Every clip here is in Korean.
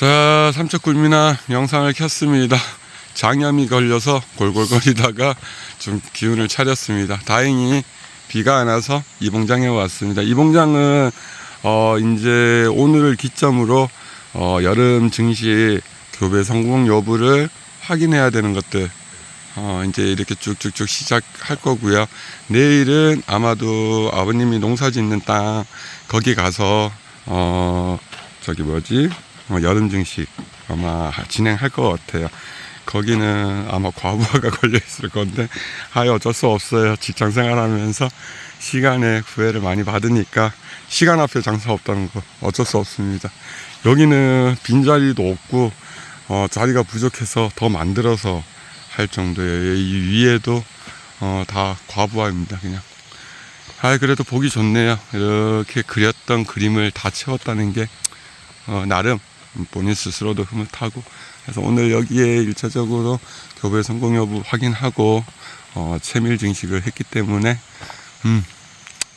자, 삼척굴미나 영상을 켰습니다. 장염이 걸려서 골골거리다가 좀 기운을 차렸습니다. 다행히 비가 안 와서 이봉장에 왔습니다. 이봉장은 어 이제 오늘을 기점으로 어 여름 증시 교배 성공 여부를 확인해야 되는 것들 어 이제 이렇게 쭉쭉쭉 시작할 거고요. 내일은 아마도 아버님이 농사 짓는 땅 거기 가서 어 저기 뭐지 어, 여름 증식 아마 진행할 것 같아요. 거기는 아마 과부하가 걸려 있을 건데 아예 어쩔 수 없어요. 직장 생활하면서 시간에 구애를 많이 받으니까 시간 앞에 장사 없다는 거 어쩔 수 없습니다. 여기는 빈자리도 없고 어, 자리가 부족해서 더 만들어서 할 정도예요. 이 위에도 어, 다 과부하입니다. 그냥. 아 그래도 보기 좋네요. 이렇게 그렸던 그림을 다 채웠다는 게 어, 나름 본인 스스로도 흐뭇하고 그래서 오늘 여기에 일차적으로 교배 성공 여부 확인하고 어, 채밀 증식을 했기 때문에 음,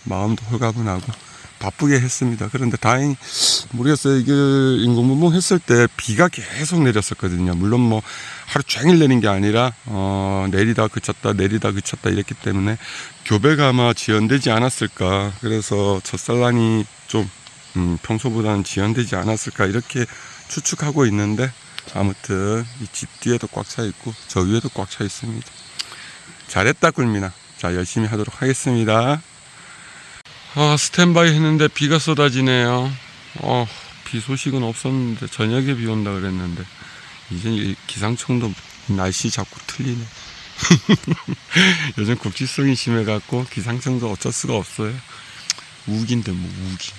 마음도 홀가분하고 바쁘게 했습니다. 그런데 다행히 모르겠어요. 이게 인공분봉 했을 때 비가 계속 내렸었거든요. 물론 뭐 하루 종일 내린 게 아니라 어, 내리다 그쳤다 내리다 그쳤다 이랬기 때문에 교배가 아마 지연되지 않았을까. 그래서 젖산란이 좀 음, 평소보다는 지연되지 않았을까 이렇게 추측하고 있는데 아무튼 이 집 뒤에도 꽉 차 있고 저 위에도 꽉 차 있습니다. 잘했다 꿀미나. 자 열심히 하도록 하겠습니다. 아 스탠바이 했는데 비가 쏟아지네요. 어, 비 소식은 없었는데 저녁에 비 온다 그랬는데 이제 이 기상청도 날씨 자꾸 틀리네. 요즘 국지성이 심해갖고 기상청도 어쩔 수가 없어요. 우기인데 뭐 우기.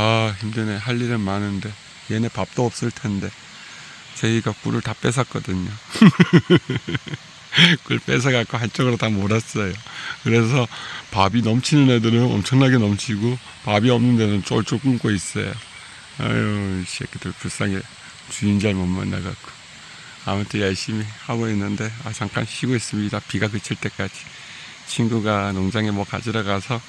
아 힘드네. 할 일은 많은데. 얘네 밥도 없을 텐데. 저희가 꿀을 다 뺏었거든요. 꿀 뺏어갖고 한쪽으로 다 몰았어요. 그래서 밥이 넘치는 애들은 엄청나게 넘치고 밥이 없는 데는 쫄쫄 굶고 있어요. 아유 이 새끼들 불쌍해. 주인 잘 못 만나갖고. 아무튼 열심히 하고 있는데 아 잠깐 쉬고 있습니다. 비가 그칠 때까지. 친구가 농장에 뭐 가지러 가서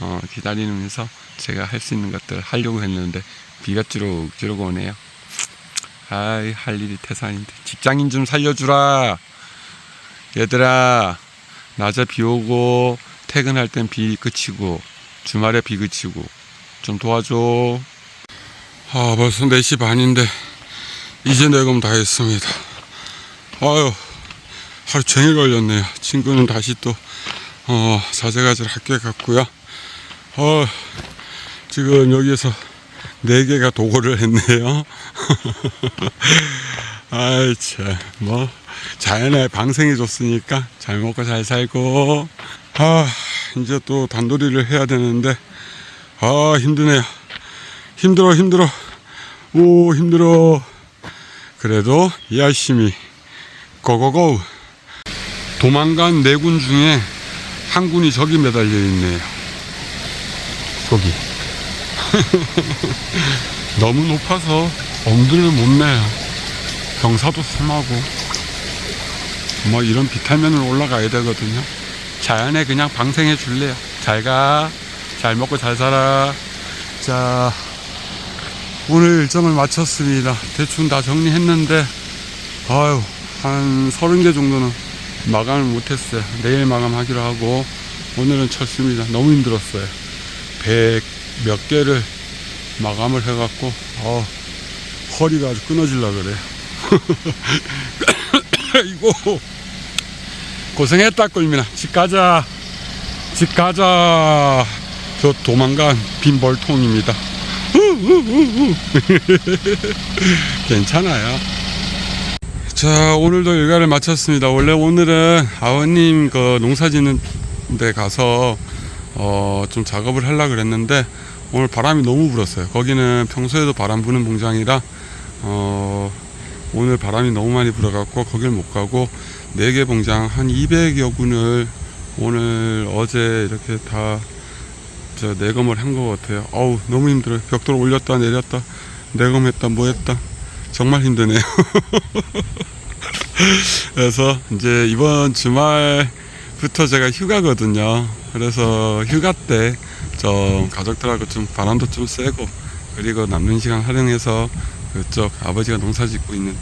어, 기다리면서 제가 할 수 있는 것들 하려고 했는데 비가 쭈룩쭈룩 오네요. 아이 할 일이 태산인데 직장인 좀 살려주라. 얘들아 낮에 비 오고 퇴근할 땐 비 그치고 주말에 비 그치고 좀 도와줘. 아 벌써 4시 반인데 이제 내검 다 했습니다. 아유 하루 종일 걸렸네요. 친구는 다시 또 어, 자재가지를 학교에 갔고요. 어, 지금 여기에서 네 개가 도고를 했네요. 아이 참, 뭐 자연의 방생이 좋으니까 잘 먹고 잘 살고. 아, 이제 또 단도리를 해야 되는데 아 힘드네요. 힘들어 힘들어. 오 힘들어. 그래도 열심히 고고고. 도망간 네 군 중에 한 군이 저기 매달려 있네요. 저기. 너무 높아서 엄두를 못 내요. 경사도 심하고. 뭐 이런 비탈면을 올라가야 되거든요. 자연에 그냥 방생해 줄래요. 잘 가. 잘 먹고 잘 살아. 자, 오늘 일정을 마쳤습니다. 대충 다 정리했는데, 아유, 한 서른 개 정도는 마감을 못했어요. 내일 마감하기로 하고, 오늘은 쳤습니다. 너무 힘들었어요. 백몇 개를 마감을 해갖고 어, 허리가 아주 끊어질라 그래. 이거 고생했다 꿀미나. 집 가자. 집 가자. 저 도망간 빈 벌통입니다. 괜찮아요. 자 오늘도 일과를 마쳤습니다. 원래 오늘은 아버님 그 농사 짓는 데 가서 어, 좀 작업을 하려고 그랬는데 오늘 바람이 너무 불었어요. 거기는 평소에도 바람 부는 공장이라 어, 오늘 바람이 너무 많이 불어갖고 거길 못 가고 네개 공장 한 200여 군을 오늘 어제 이렇게 다저 내검을 한 것 같아요. 어우 너무 힘들어요. 벽돌 올렸다 내렸다 내검했다 뭐했다 정말 힘드네요. 그래서 이제 이번 주말부터 제가 휴가거든요. 그래서 휴가 때 좀 가족들하고 좀 바람도 좀 쐬고 그리고 남는 시간 활용해서 그쪽 아버지가 농사 짓고 있는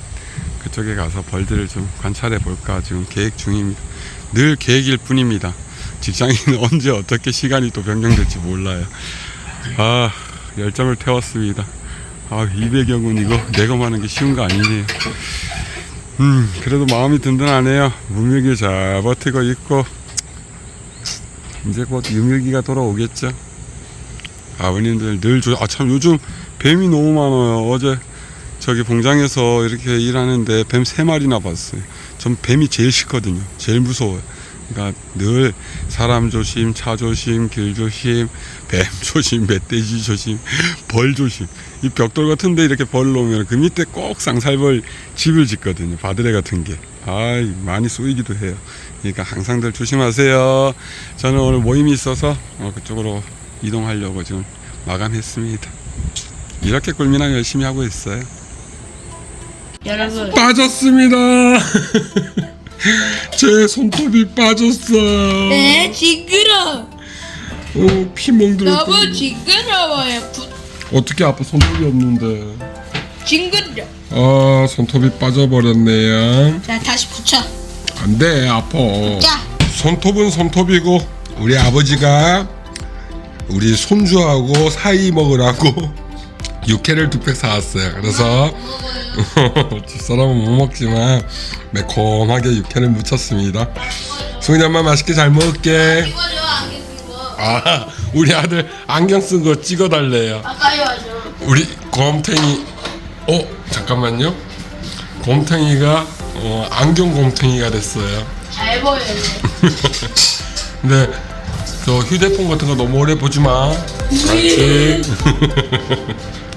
그쪽에 가서 벌들을 좀 관찰해 볼까 지금 계획 중입니다. 늘 계획일 뿐입니다. 직장인은 언제 어떻게 시간이 또 변경될지 몰라요. 아 열정을 태웠습니다. 아 200여 군 이거 내검하는 게 쉬운 거 아니네요. 음 그래도 마음이 든든하네요. 무명이 잘 버티고 있고 이제 곧 유밀기가 돌아오겠죠. 아버님들 늘 조, 아 참 요즘 뱀이 너무 많아요. 어제 저기 봉장에서 이렇게 일하는데 뱀 세 마리나 봤어요. 전 뱀이 제일 싫거든요. 제일 무서워요. 그러니까 늘 사람 조심, 차 조심, 길 조심, 뱀 조심, 멧돼지 조심, 벌 조심. 이 벽돌 같은데 이렇게 벌 놓으면 그 밑에 꼭 쌍살벌 집을 짓거든요. 바드레 같은 게. 아이 많이 쏘이기도 해요. 그러니까 항상들 조심하세요. 저는 오늘 모임이 있어서 어, 그쪽으로 이동하려고 지금 마감했습니다. 이렇게 꿀미나 열심히 하고 있어요. 여러분 빠졌습니다. 제 손톱이 빠졌어요. 네 징그러 오, 피멍 들어. 너무 징그러워요 부, 어떻게 아빠 손톱이 없는데? 징그러 아, 손톱이 빠져버렸네요. 자 다시 붙여 안 돼, 아파. 자 손톱은 손톱이고 우리 아버지가 우리 손주하고 사이 먹으라고 육회를 두 팩 사왔어요. 그래서 집사람은 못 먹지만 매콤하게 육회를 무쳤습니다. 승훈이 엄마 맛있게 잘 먹을게. 아, 우리 아들 안경 쓴 거 찍어달래요. 우리 곰탱이, 어 잠깐만요. 곰탱이가 어, 안경 곰탱이가 됐어요. 잘 보여요 근데 저 휴대폰 같은 거 너무 오래 보지 마. 알았지?